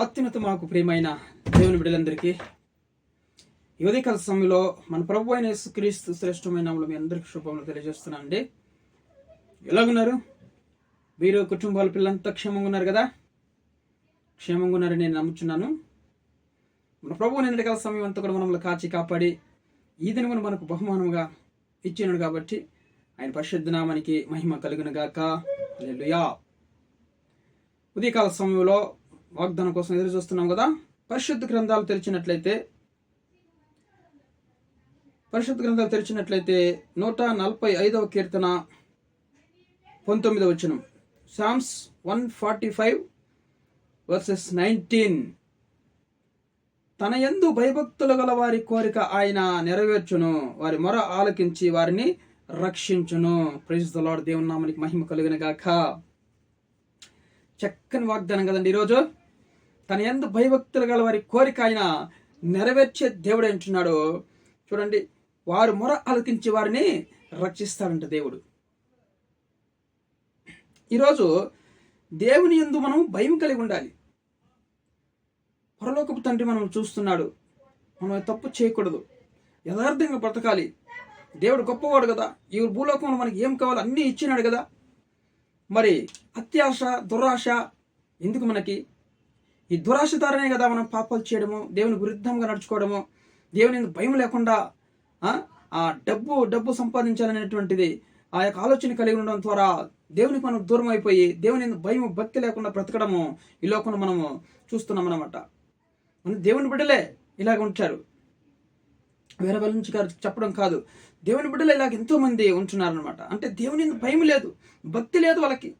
అత్యున్నత మాకు ప్రియమైన దేవుని బిడ్డలందరికీ ఈ ఉదయకాల సమయంలో మన ప్రభు అయిన క్రీస్తు శ్రేష్టమైన మీ అందరికీ శుభములు తెలియజేస్తున్నాను అండి ఎలాగున్నారు? మీరు కుటుంబాల పిల్లలంతా క్షేమంగా ఉన్నారు కదా? క్షేమంగా ఉన్నారని నేను నమ్ముచున్నాను. మన ప్రభు నిన్నటికాల సమయం అంతా కూడా మనల్ని కాచి కాపాడి ఈ దినమును మనకు బహుమానంగా ఇచ్చినాడు కాబట్టి ఆయన పరిశుద్ధ నామానికి మహిమ కలుగును గాక ఉదయకాల సమయంలో వాగ్దానం కోసం ఎదురు చూస్తున్నాం కదా. పరిశుద్ధ గ్రంథాలు తెరిచినట్లయితే పరిశుద్ధ గ్రంథాలు తెరిచినట్లయితే నూట నలభై ఐదవ కీర్తన పంతొమ్మిదవ వచనం. Psalms one forty five verses nineteen తన ఎందు భయభక్తులు గల వారి కోరిక ఆయన నెరవేర్చును. వారి మొర ఆలకించి వారిని రక్షించును. ప్రైజ్ ద దేవుని నామనికి మహిమ కలుగును గాక. చక్కని వాగ్దానం కదండి ఈరోజు. తన ఎందు భయభక్తులు గల వారి కోరిక ఆయన నెరవేర్చే దేవుడు అంటున్నాడు. చూడండి వారు మొర అలకించి వారిని రక్షిస్తాడంట దేవుడు. ఈరోజు దేవుని ఎందు మనం భయం కలిగి ఉండాలి. పరలోకపు తండ్రి మనం చూస్తున్నాడు. మనం తప్పు చేయకూడదు. యథార్థంగా బ్రతకాలి. దేవుడు గొప్పవాడు కదా. ఈ భూలోకంలో మనకి ఏం కావాలో అన్నీ ఇచ్చినాడు కదా. మరి అత్యాశ దురాశ ఎందుకు మనకి? ఈ దురాశ ద్వారానే కదా మనం పాపాలు చేయడము దేవుని విరుద్ధంగా నడుచుకోవడము దేవుని భయం లేకుండా ఆ, డబ్బు డబ్బు సంపాదించాలనేటువంటిది ఆ యొక్క ఆలోచన కలిగి ఉండడం ద్వారా దేవునికి మనం దూరం అయిపోయి దేవుని భయం భక్తి లేకుండా బ్రతకడము ఈ లోకంలో మనము చూస్తున్నాం అనమాట మన దేవుని బిడ్డలే ఇలాగ ఉంటారు వేరే వాళ్ళ నుంచి గారు చెప్పడం కాదు. దేవుని బిడ్డలు ఇలాగ ఎంతోమంది ఉంటున్నారనమాట అంటే దేవుని భయం లేదు భక్తి లేదు వాళ్ళకి.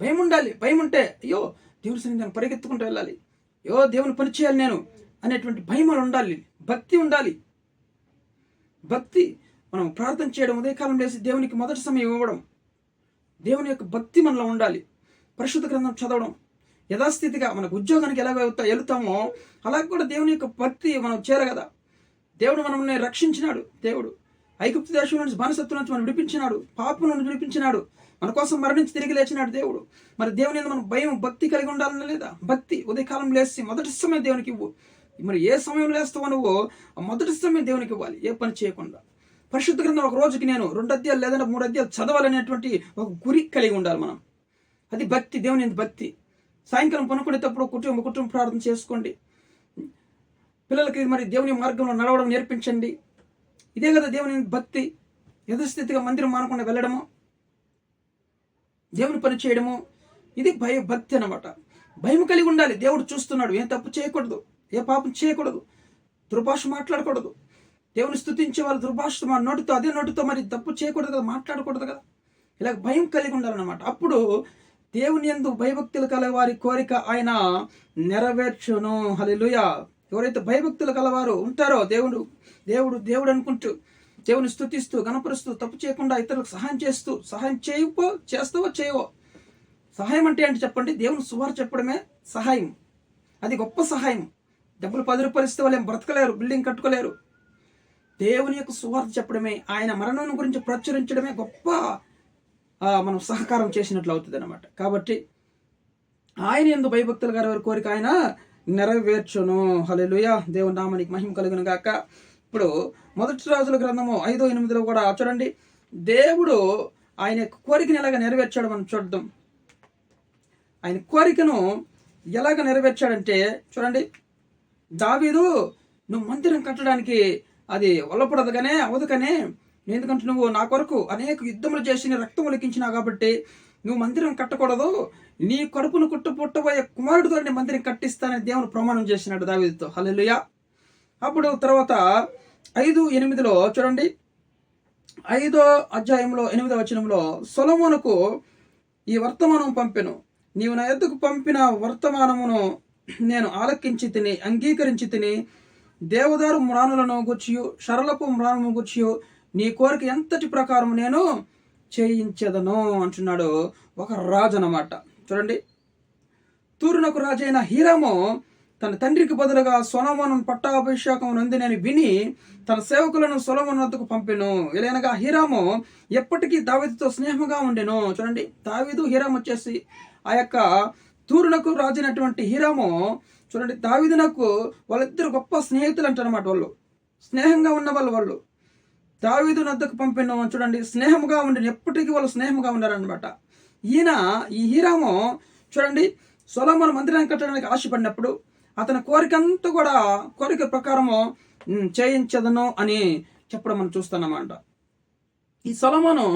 భయం ఉండాలి భయం ఉంటే అయ్యో దేవుని సన్నిధానం పరిగెత్తుకుంటూ వెళ్ళాలి. అయ్యో దేవుని పని చేయాలి నేను అనేటువంటి భయం ఉండాలి. భక్తి ఉండాలి. భక్తి మనం ప్రార్థన చేయడం ఉదయకాలం లేసి దేవునికి మొదటి సమయం ఇవ్వడం. దేవుని యొక్క భక్తి మనలో ఉండాలి. పరిశుద్ధ గ్రంథం చదవడం. యథాస్థితిగా మనకు ఉద్యోగానికి ఎలా వెళ్తా వెళ్తామో అలా కూడా దేవుని యొక్క భక్తి మనం చేరగదా దేవుడు మనల్ని రక్షించినాడు. దేవుడు ఐగుప్తు దేశం నుంచి బానిసత్వం నుంచి మనం విడిపించినాడు. పాపం నుండి విడిపించినాడు. మన కోసం మరణించి తిరిగి లేచినాడు దేవుడు. మరి దేవుని మనం భయం భక్తి కలిగి ఉండాలని లేదా? భక్తి ఉదయకాలం లేచి మొదటి సమయం దేవునికి ఇవ్వు. మరి ఏ సమయంలో లేస్తావో నువ్వు ఆ మొదటి సమయం దేవునికి ఇవ్వాలి. ఏ పని చేయకుండా. పరిశుద్ధ గ్రంథం ఒక రోజుకి నేను రెండు అధ్యాయాలు లేదంటే మూడు అధ్యాయాలు చదవాలనేటువంటి ఒక గురి కలిగి ఉండాలి మనం. అది భక్తి దేవుని భక్తి. సాయంకాలం పనుకునేటప్పుడు కుటుంబ కుటుంబ ప్రార్థన చేసుకోండి. పిల్లలకి మరి దేవుని మార్గంలో నడవడం నేర్పించండి. ఇదే కదా దేవుని భక్తి. యథస్థితిగా మందిరం మానకుండా వెళ్ళడము. దేవుని పని చేయడము ఇది భయ భక్తి అన్నమాట. భయం కలిగి ఉండాలి. దేవుడు చూస్తున్నాడు. ఏం తప్పు చేయకూడదు. ఏ పాపం చేయకూడదు. దుర్భాష మాట్లాడకూడదు. దేవుని స్థుతించే వాళ్ళు దుర్భాష మా నోటితో అదే నోటితో మరి తప్పు చేయకూడదు కదా మాట్లాడకూడదు కదా. ఇలా భయం కలిగి ఉండాలన్నమాట. అప్పుడు దేవుని ఎందు భయభక్తులు కల వారి కోరిక ఆయన నెరవేర్చును. హలిలుయ ఎవరైతే భయభక్తులు కలవారు ఉంటారో దేవుడు దేవుడు దేవుడు అనుకుంటూ దేవుని స్థుతిస్తూ గణపరుస్తూ తప్పు చేయకుండా ఇతరులకు సహాయం చేస్తూ సహాయం చేయవో చేస్తావో చేయవో. సహాయం అంటే ఏంటి చెప్పండి? దేవుని సువారు చెప్పడమే సహాయం. అది గొప్ప సహాయం. డబ్బులు పది రూపాయలు ఇస్తే వాళ్ళు ఏం బ్రతకలేరు బిల్డింగ్ కట్టుకోలేరు. దేవుని యొక్క సువార్త చెప్పడమే ఆయన మరణం గురించి ప్రచురించడమే గొప్ప మనం సహకారం చేసినట్లు అవుతుంది అనమాట కాబట్టి ఆయన ఎందు భయభక్తులు గారి కోరిక ఆయన నెరవేర్చును. హలో దేవుని నామానికి మహిమ కలుగును గాక. ఇప్పుడు మొదటి రాజుల గ్రంథము ఐదో ఎనిమిదిలో కూడా చూడండి. దేవుడు ఆయన యొక్క కోరికను ఎలాగ నెరవేర్చాడు మనం చూద్దాం. ఆయన కోరికను ఎలాగ నెరవేర్చాడంటే చూడండి. దావీదు నువ్వు మందిరం కట్టడానికి అది వల్లపడదుగానే అవదుకనే ఎందుకంటే నువ్వు నా కొరకు అనేక యుద్ధములు చేసి నీ రక్తము కాబట్టి నువ్వు మందిరం కట్టకూడదు. నీ కడుపును కుట్టు పుట్టబోయే కుమారుడితో నీ మందిరం కట్టిస్తానని దేవుని ప్రమాణం చేసినాడు దావీదుతో. హలో అప్పుడు తర్వాత ఐదు ఎనిమిదిలో చూడండి. ఐదో అధ్యాయంలో ఎనిమిదో వచనంలో సొలమోనుకు ఈ వర్తమానం పంపెను. నీవు నా ఎద్దుకు పంపిన వర్తమానమును నేను ఆలకించి తిని అంగీకరించి తిని దేవదారు మ్రాణులను గుచ్చియు షరలపు మ్రాణులను గుచ్చియు నీ కోరిక ఎంతటి ప్రకారం నేను చేయించదను అంటున్నాడు ఒక రాజు అన్నమాట. చూడండి. తూరునకు రాజైన హీరాము తన తండ్రికి బదులుగా సొలమోను పట్టాభిషేకం నంది నేను విని తన సేవకులను సొలమోను వద్దకు పంపెను. ఇలానగా హీరాము ఎప్పటికీ దావీదుతో స్నేహంగా ఉండెను. చూడండి దావీదు హీరాము వచ్చేసి ఆ యొక్క తూరునకు రాజైనటువంటి హీరాము చూడండి దావిదునకు వాళ్ళిద్దరు గొప్ప స్నేహితులు అంటారన్నమాట వాళ్ళు. స్నేహంగా ఉన్న వాళ్ళు. వాళ్ళు దావీదు నద్దకు పంపిన. చూడండి స్నేహముగా ఉండి ఎప్పటికీ వాళ్ళు స్నేహముగా ఉన్నారనమాట ఈయన ఈ హీరాము చూడండి సొలమన్ మందిరాన్ని కట్టడానికి ఆశపడినప్పుడు అతని కోరిక అంతా కూడా కోరిక ప్రకారము చేయించదను అని చెప్పడం మనం చూస్తానమాట ఈ సొలమను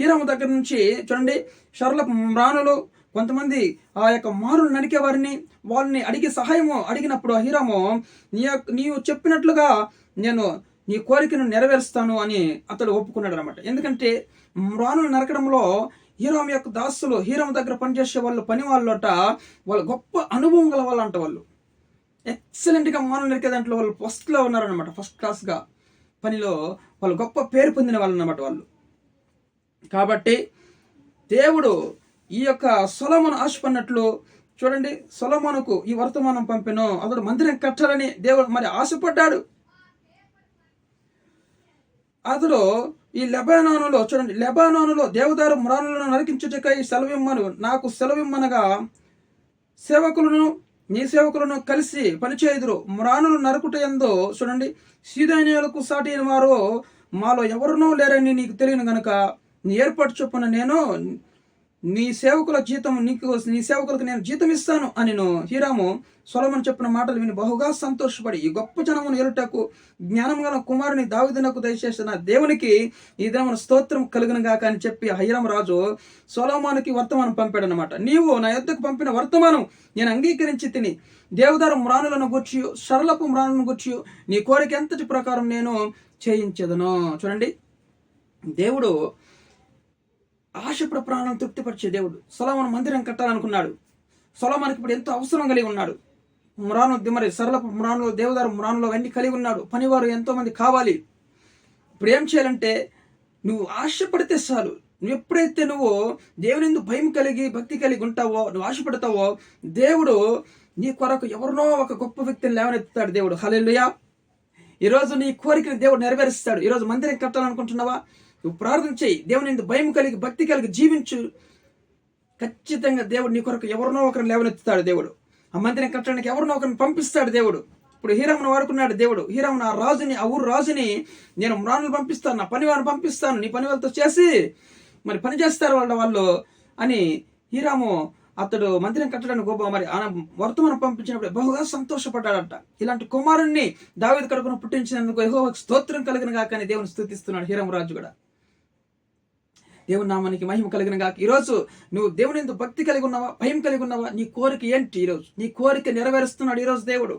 ఈరమ్మ దగ్గర నుంచి చూడండి షర్లకు మ్రాణులు కొంతమంది ఆ యొక్క మారులు నడికే వారిని వాళ్ళని అడిగి సహాయము అడిగినప్పుడు ఆ నీ యొక్క నీవు చెప్పినట్లుగా నేను నీ కోరికను నెరవేరుస్తాను అని అతడు ఒప్పుకున్నాడు అనమాట ఎందుకంటే మ్రాణులు నరకడంలో హీరోమ్ యొక్క దాసులు హీరాము దగ్గర పనిచేసే వాళ్ళు పని వాళ్ళట వాళ్ళు గొప్ప అనుభవం గల వాళ్ళు అంట వాళ్ళు. ఎక్సలెంట్గా మానవులు నరికే దాంట్లో వాళ్ళు ఫస్ట్లో ఉన్నారనమాట ఫస్ట్ క్లాస్గా పనిలో వాళ్ళు గొప్ప పేరు పొందిన వాళ్ళు అనమాట వాళ్ళు. కాబట్టి దేవుడు ఈ యొక్క సొలమును ఆశపడినట్లు చూడండి సొలమునకు ఈ వర్తమానం పంపెను. అతడు మందిరం కట్టాలని దేవుడు మరి ఆశపడ్డాడు. అతడు ఈ లెబానానులో చూడండి లెబానానులో దేవదారు మురాలను నరికించుటకై సెలవిమ్మను. నాకు సెలవిమ్మనగా సేవకులను నీ సేవకులను కలిసి పనిచేయుదురు. మ్రానులు నరుకుట ఎందో చూడండి. సీదైనలకు సాటి అయిన వారు మాలో ఎవరునూ లేరని నీకు తెలియను గనుక నీ ఏర్పాటు చొప్పున నేను నీ సేవకుల జీతం నీకు నీ సేవకులకు నేను జీతం ఇస్తాను అని హీరాము సొలమన్ చెప్పిన మాటలు విని బహుగా సంతోషపడి ఈ గొప్ప జనమును ఎరుటకు జ్ఞానం గల కుమారుని దావిదనకు దయచేసిన దేవునికి ఈ దినమున స్తోత్రం కలుగును గాక అని చెప్పి హైరామ రాజు సొలమానికి వర్తమానం పంపాడు అనమాట నీవు నా యొద్దకు పంపిన వర్తమానం నేను అంగీకరించి తిని దేవదారు మ్రాణులను గుర్చి సరళపు మ్రాణులను గుర్చి నీ కోరిక ఎంతటి ప్రకారం నేను చేయించదను. చూడండి. దేవుడు ఆశపడ ప్రాణం తృప్తిపరిచే దేవుడు. సొలమన్ మందిరం కట్టాలనుకున్నాడు. సొలమన్కి ఇప్పుడు ఎంతో అవసరం కలిగి ఉన్నాడు. మురాను మరి సరళపు మ్రానులో దేవదారు మ్రానులో అవన్నీ కలిగి ఉన్నాడు. పనివారు ఎంతోమంది కావాలి. ఇప్పుడు ఏం చేయాలంటే నువ్వు ఆశపడితే చాలు. నువ్వు ఎప్పుడైతే నువ్వు దేవుని ఎందుకు భయం కలిగి భక్తి కలిగి ఉంటావో నువ్వు ఆశపడతావో దేవుడు నీ కొరకు ఎవరినో ఒక గొప్ప వ్యక్తిని లేవనెత్తుతాడు దేవుడు. హలెల్లుయా. ఈరోజు నీ కోరికను దేవుడు నెరవేరుస్తాడు. ఈరోజు మందిరం కట్టాలనుకుంటున్నావా? నువ్వు ప్రార్థన చేయి. దేవుని ఎందుకు భయం కలిగి భక్తి కలిగి జీవించు. ఖచ్చితంగా దేవుడు నీ కొరకు ఎవరినో ఒకరిని లేవనెత్తుతాడు దేవుడు. ఆ మందిరం కట్టడానికి ఎవరినో ఒకరిని పంపిస్తాడు దేవుడు. ఇప్పుడు హీరామును వాడుకున్నాడు దేవుడు. హీరామును ఆ రాజుని ఆ ఊరు రాజుని నేను మ్రాణులు పంపిస్తాను నా పని వారిని పంపిస్తాను నీ పని వాళ్ళతో చేసి మరి పని చేస్తారు వాళ్ళ వాళ్ళు అని హీరాము అతడు మందిరం కట్టడానికి గొప్ప మరి ఆయన వర్తమానం పంపించినప్పుడు బహుగా సంతోషపడ్డాడట. ఇలాంటి కుమారుణ్ణి దావేది కడుపును పుట్టించినందుకు యెహోవాకు స్తోత్రం కలిగిన కాకని దేవుని స్థుతిస్తున్నాడు హీరాము రాజు కూడా. దేవుని నామానికి మహిమ కలిగిన గాక. ఈరోజు నువ్వు దేవుని ఎందుకు భక్తి కలిగి ఉన్నావా? భయం కలిగి ఉన్నావా? నీ కోరిక ఏంటి ఈరోజు? నీ కోరిక నెరవేరుస్తున్నాడు ఈరోజు దేవుడు.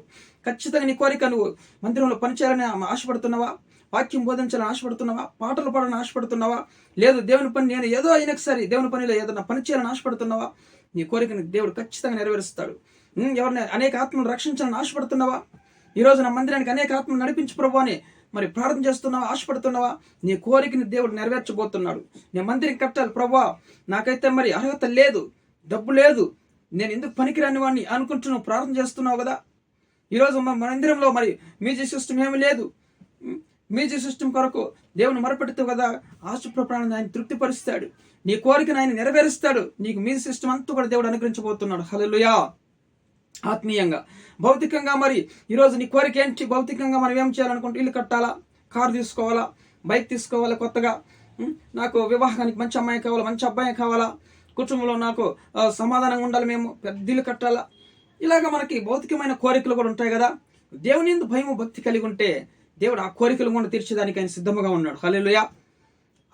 ఖచ్చితంగా నీ కోరిక నువ్వు మందిరంలో పనిచేయాలని ఆశపడుతున్నావా? వాక్యం బోధించాలని ఆశపడుతున్నావా? పాటలు పాడాలని ఆశపడుతున్నావా? లేదు దేవుని పని నేను ఏదో అయినా సరే దేవుని పనిలో ఏదైనా పని చేయాలని ఆశపడుతున్నావా? నీ కోరికని దేవుడు ఖచ్చితంగా నెరవేరుస్తాడు. ఎవరిని అనేక ఆత్మను రక్షించాలని ఆశపడుతున్నావా? ఈరోజు నా మందిరానికి అనేక ఆత్మలు నడిపించు ప్రభు అని మరి ప్రార్థన చేస్తున్నావా? ఆశపడుతున్నావా? నీ కోరికని దేవుడు నెరవేర్చబోతున్నాడు. నేను మందిరం కట్టాలి ప్రభా నాకైతే మరి అర్హత లేదు డబ్బు లేదు. నేను ఎందుకు పనికిరాని వాడిని అనుకుంటున్నావు? ప్రార్థన చేస్తున్నావు కదా? ఈరోజు మన మందిరంలో మరి మ్యూజిక్ సిస్టమ్ ఏమీ లేదు. మ్యూజిక్ సిస్టమ్ కొరకు దేవుని మొరపెడుతూ కదా ఆశుప్ర ఆయన తృప్తిపరుస్తాడు. నీ కోరికను ఆయన నెరవేరుస్తాడు. నీకు మ్యూజిక్ సిస్టమ్ అంతా కూడా దేవుడు అనుగ్రహించబోతున్నాడు. హల్లెలూయా. ఆత్మీయంగా. భౌతికంగా మరి ఈరోజు నీ కోరిక ఏంటి? భౌతికంగా మనం ఏం చేయాలనుకుంటే ఇల్లు కట్టాలా? కారు తీసుకోవాలా? బైక్ తీసుకోవాలా కొత్తగా? నాకు వివాహానికి మంచి అమ్మాయి కావాలా? మంచి అబ్బాయి కావాలా? కుటుంబంలో నాకు సమాధానంగా ఉండాలి మేము? పెద్ద ఇల్లు కట్టాలా? ఇలాగ మనకి భౌతికమైన కోరికలు కూడా ఉంటాయి కదా. దేవుని ఎందు భయము భక్తి కలిగి ఉంటే దేవుడు ఆ కోరికలు కూడా తీర్చేదానికి ఆయన సిద్ధంగా ఉన్నాడు. హలేలుయా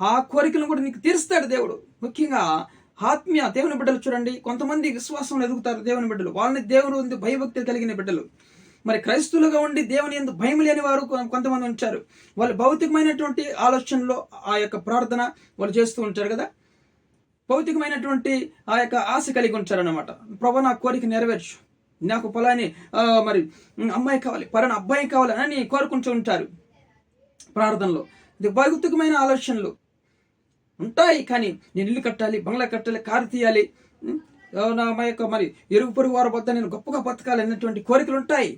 ఆ కోరికలను కూడా నీకు తీరుస్తాడు దేవుడు. ముఖ్యంగా ఆత్మీయ దేవుని బిడ్డలు చూడండి. కొంతమంది విశ్వాసంలో ఎదుగుతారు దేవుని బిడ్డలు. వాళ్ళని దేవుడు ఉంది భయభక్తి కలిగిన బిడ్డలు. మరి క్రైస్తులుగా ఉండి దేవుని ఎందు భయం లేని వారు కొంతమంది ఉంచారు వాళ్ళు భౌతికమైనటువంటి ఆలోచనలో ఆ యొక్క ప్రార్థన వాళ్ళు చేస్తూ ఉంటారు కదా. భౌతికమైనటువంటి ఆ యొక్క ఆశ కలిగి ఉంటారన్నమాట. ప్రభు నా కోరిక నెరవేర్చు. నాకు పొలాన్ని మరి అమ్మాయి కావాలి పలానా అబ్బాయి కావాలి అని కోరుకుంటూ ఉంటారు. ప్రార్థనలో. ఇది భౌతికమైన ఆలోచనలు. ఉంటాయి కానీ నేను ఇల్లు కట్టాలి బంగ్లా కట్టాలి కారు తీయాలి. నా మా యొక్క మరి ఎరుగు పొరుగు వారి వద్ద నేను గొప్పగా బతకాలి అన్నటువంటి కోరికలు ఉంటాయి.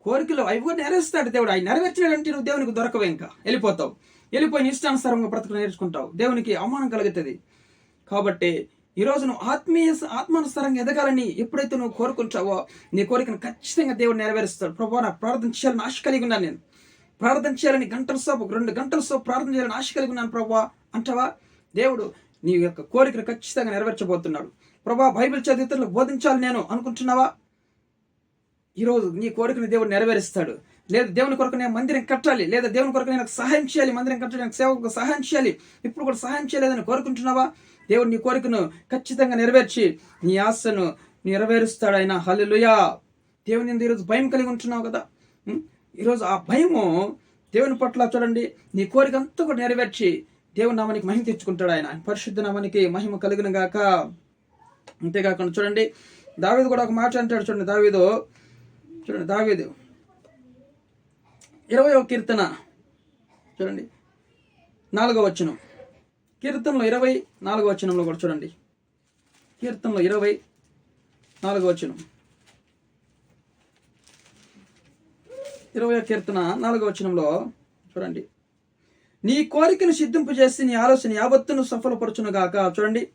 కోరికలు అవి కూడా నెరవేరుస్తాడు దేవుడు. అవి నెరవేర్చినాడంటే నువ్వు దేవునికి దొరకవు ఇంకా. వెళ్ళిపోతావు. వెళ్ళిపోయి ఇష్టానుసారంగా బ్రతకలు నేర్చుకుంటావు. దేవునికి అవమానం కలుగుతుంది. కాబట్టి ఈరోజు నువ్వు ఆత్మీయ ఆత్మానుసారంగా ఎదగాలని ఎప్పుడైతే నువ్వు కోరుకుంటావో నీ కోరికను ఖచ్చితంగా దేవుడు నెరవేరుస్తాడు. ప్రభావ నా ప్రార్థన చేయాలని ఆశ కలిగి ఉన్నాను నేను. ప్రార్థన చేయాలని గంటల సేపు రెండు గంటల సేపు ప్రార్థన చేయాలని ఆశ కలిగి ఉన్నాను ప్రభా. అంటావా? దేవుడు నీ యొక్క కోరికను ఖచ్చితంగా నెరవేర్చబోతున్నాడు. ప్రభా బైబిల్ చదివితలకు బోధించాలి నేను అనుకుంటున్నావా? ఈరోజు నీ కోరికను దేవుడు నెరవేరుస్తాడు. లేదా దేవుని కొరకు నేను మందిరం కట్టాలి. లేదా దేవుని కొరకు నేను సహాయం చేయాలి. మందిరం కట్టాలి నాకు సేవకు సహాయం చేయాలి. ఇప్పుడు కూడా సహాయం చేయలేదని కోరుకుంటున్నావా? దేవుడు నీ కోరికను ఖచ్చితంగా నెరవేర్చి నీ ఆశను నెరవేరుస్తాడు ఆయన హల్లెలూయా! దేవుని ఈరోజు భయం కలిగి ఉంటున్నావు కదా? ఈరోజు ఆ భయము దేవుని పట్ల చూడండి. నీ కోరిక అంతా కూడా నెరవేర్చి దేవుని నామానికి మహిమ తెచ్చుకుంటాడు ఆయన. పరిశుద్ధ నామానికి మహిమ కలిగిన గాక. అంతేకాకుండా చూడండి దావీదు కూడా ఒక మాట అంటాడు చూడండి దావీదు. చూడండి దావేది. ఇరవై ఒక కీర్తన. చూడండి నాలుగో వచనం. కీర్తనలో ఇరవై నాలుగో వచనంలో కూడా చూడండి. కీర్తనలో ఇరవై నాలుగో వచనం. ఇరవై కీర్తన నాలుగో వచనంలో చూడండి నీ కోరికను సిద్ధింపు చేసి నీ ఆలోచన యావత్తును సఫలపరచును గాక చూడండి.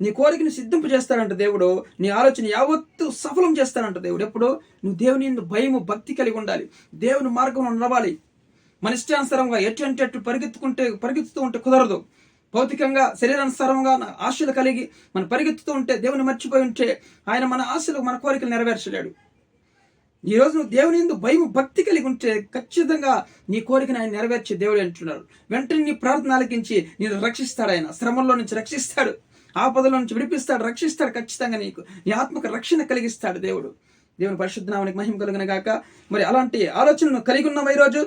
నీ కోరికను సిద్ధింపు చేస్తాడంట దేవుడు. నీ ఆలోచన యావత్తు సఫలం చేస్తాడంట దేవుడు. ఎప్పుడు? నువ్వు దేవుని భయము భక్తి కలిగి ఉండాలి. దేవుని మార్గంలో నడవాలి. మన ఇష్టానుసారంగా ఎటు అంటే అటు పరిగెత్తుకుంటే పరిగెత్తుతూ ఉంటే కుదరదు. భౌతికంగా శరీరానుసారంగా ఆశలు కలిగి మనం పరిగెత్తుతూ ఉంటే దేవుని మర్చిపోయి ఉంటే ఆయన మన ఆశలు మన కోరికలు నెరవేర్చలేడు. ఈ రోజు నువ్వు దేవుని ఎందు భయం భక్తి కలిగి ఉంటే ఖచ్చితంగా నీ కోరికను ఆయన నెరవేర్చే దేవుడు అంటున్నాడు. వెంటనే నీ ప్రార్థన ఆలకించి నేను రక్షిస్తాడు ఆయన. శ్రమంలో నుంచి రక్షిస్తాడు. ఆపదలో నుంచి విడిపిస్తాడు రక్షిస్తాడు ఖచ్చితంగా నీకు. నీ ఆత్మకు రక్షణ కలిగిస్తాడు దేవుడు. దేవుని పరిశుద్ధనామానికి మహిమ కలిగిన గాక మరి అలాంటి ఆలోచనను కలిగి ఉన్నాం ఈరోజు?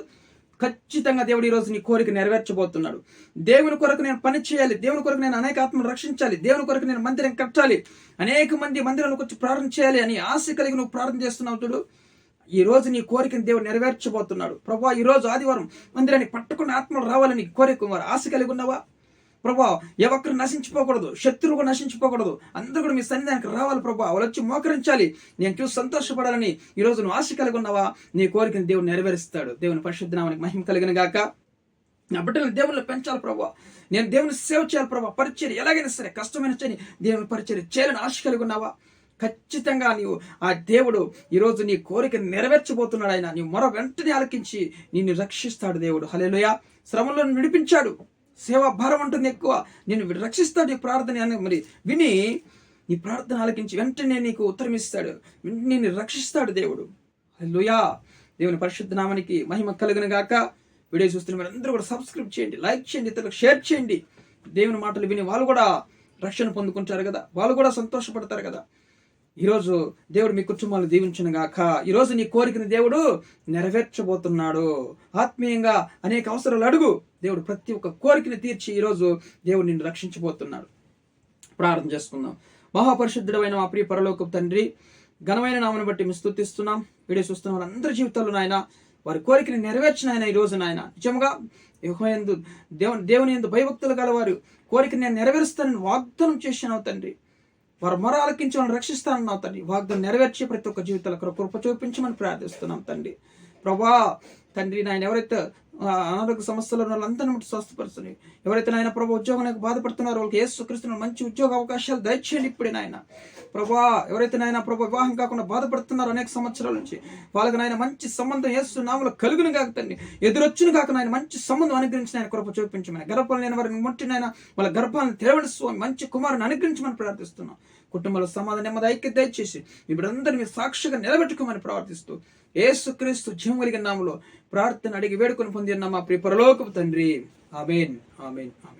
ఖచ్చితంగా దేవుడు ఈరోజు నీ కోరిక నెరవేర్చబోతున్నాడు. దేవుని కొరకు నేను పని చేయాలి. దేవుని కొరకు నేను అనేక ఆత్మను రక్షించాలి. దేవుని కొరకు నేను మందిరం కట్టాలి. అనేక మంది మందిరంలోకి వచ్చి ప్రార్థన చేయాలి అని ఆశ కలిగి నువ్వు ప్రార్థన చేస్తున్నావు చూడు. ఈ రోజు నీ కోరికను దేవుడు నెరవేర్చబోతున్నాడు. ప్రభా ఈ రోజు ఆదివారం మందిరాన్ని పట్టుకున్న ఆత్మలు రావాలని కోరిక మరి ఆశ కలిగి ఉన్నావా? ప్రభా ఏ ఒక్కరు నశించిపోకూడదు శత్రువు కూడా నశించిపోకూడదు. అందరూ కూడా మీ సన్నిధానికి రావాలి ప్రభా. వాళ్ళు వచ్చి మోకరించాలి. నేను చూసి సంతోషపడాలని ఈ నువ్వు ఆశ కలిగి ఉన్నావా? నీ కోరికను దేవుడు నెరవేరుస్తాడు. దేవుని పరిశుద్ధనామానికి మహిమ కలిగిన గాక. నా బిడ్డలను దేవుళ్ళు పెంచాలి ప్రభా. నేను దేవుని సేవ చేయాలి ప్రభా. పరిచయం ఎలాగైనా సరే కష్టమైన చేయని దేవుని పరిచయం చేయాలని ఆశ కలిగి ఉన్నావా? ఖచ్చితంగా నీవు ఆ దేవుడు ఈరోజు నీ కోరిక నెరవేర్చబోతున్నాడు ఆయన. నీవు మరో వెంటనే ఆలకించి నిన్ను రక్షిస్తాడు దేవుడు. హలేలుయ శ్రమంలో విడిపించాడు. సేవా భారం ఉంటుంది ఎక్కువ. నేను రక్షిస్తాడు నీ ప్రార్థన అని మరి విని నీ ప్రార్థన ఆలకించి వెంటనే నీకు ఉత్తరం ఇస్తాడు. వెంటనే నిన్ను రక్షిస్తాడు దేవుడు. హల్లెలూయా. దేవుని పరిశుద్ధ నామానికి మహిమ కలుగును గాక. వీడియో చూస్తున్న మీరు అందరూ కూడా సబ్స్క్రైబ్ చేయండి లైక్ చేయండి ఇతరులకు షేర్ చేయండి. దేవుని మాటలు విని వాళ్ళు కూడా రక్షణ పొందుకుంటారు కదా. వాళ్ళు కూడా సంతోషపడతారు కదా. ఈరోజు దేవుడు మీ కుటుంబాలను దీవించును గాక ఈరోజు నీ కోరికని దేవుడు నెరవేర్చబోతున్నాడు. ఆత్మీయంగా అనేక అవసరాలు అడుగు. దేవుడు ప్రతి ఒక్క కోరికను తీర్చి ఈరోజు దేవుడు నిన్ను రక్షించబోతున్నాడు. ప్రార్థన చేసుకుందాం. మహాపరిశుద్ధుడమైన మా ప్రియ పరలోకపు తండ్రి ఘనమైన నామను బట్టి మేము స్తుతిస్తున్నాం. వీడియో చూస్తున్న వారందరి జీవితాల్లో నాయన వారి కోరికని నెరవేర్చిన ఆయన ఈ రోజు నాయన. నిజంగా యెహోవాయందు దేవుని దేవుని ఎందు భయభక్తులు గలవారు. కోరికని నేను నెరవేరుస్తానని వాగ్దానం చేశాను తండ్రి. వారు మొర ఆలకించమని రక్షిస్తానన్నావు తండ్రి. వాగ్దాన్ని నెరవేర్చి ప్రతి ఒక్క జీవితాల కృప చూపించమని ప్రార్థిస్తున్నాం తండ్రి. ప్రభా తండ్రి నాయన ఎవరైతే అనారోగ్య సమస్యలు ఉన్న వాళ్ళందరినీ ముట్టి స్వస్థపరుచుని ఎవరైతే నాయన ప్రభు ఉద్యోగం బాధపడుతున్నారో వాళ్ళకి ఏసుక్రీస్తున్న మంచి ఉద్యోగ అవకాశాలు దయచేయండి ఇప్పుడే నాయన. ప్రభా ఎవరైతే నాయన ప్రభు వివాహం కాకుండా బాధపడుతున్నారో అనేక సంవత్సరాల నుంచి వాళ్ళకి నాయన మంచి సంబంధం యేసు నామలో కలుగును కాక తండ్రి. ఎదురొచ్చును కాక నాయన మంచి సంబంధం అనుగ్రహించిన ఆయన కృప చూపించమని గర్భాలు లేని వారిని ముట్టినైనా వాళ్ళ గర్భాలను తెరవడి స్వామి మంచి కుమారుని అనుగ్రహించమని ప్రార్థిస్తున్నాం. కుటుంబంలో సమాధానం నెమ్మది ఐక్యత దయచేసి ఇప్పుడందరినీ మీ సాక్షిగా నిలబెట్టుకోమని ప్రార్థిస్తూ ఏసుక్రీస్తు జీవం కలిగిన నామలో ప్రార్థన అడిగి వేడుకొని పొంది మా ప్రియ పరలోకపు తండ్రి. Amen amen amen.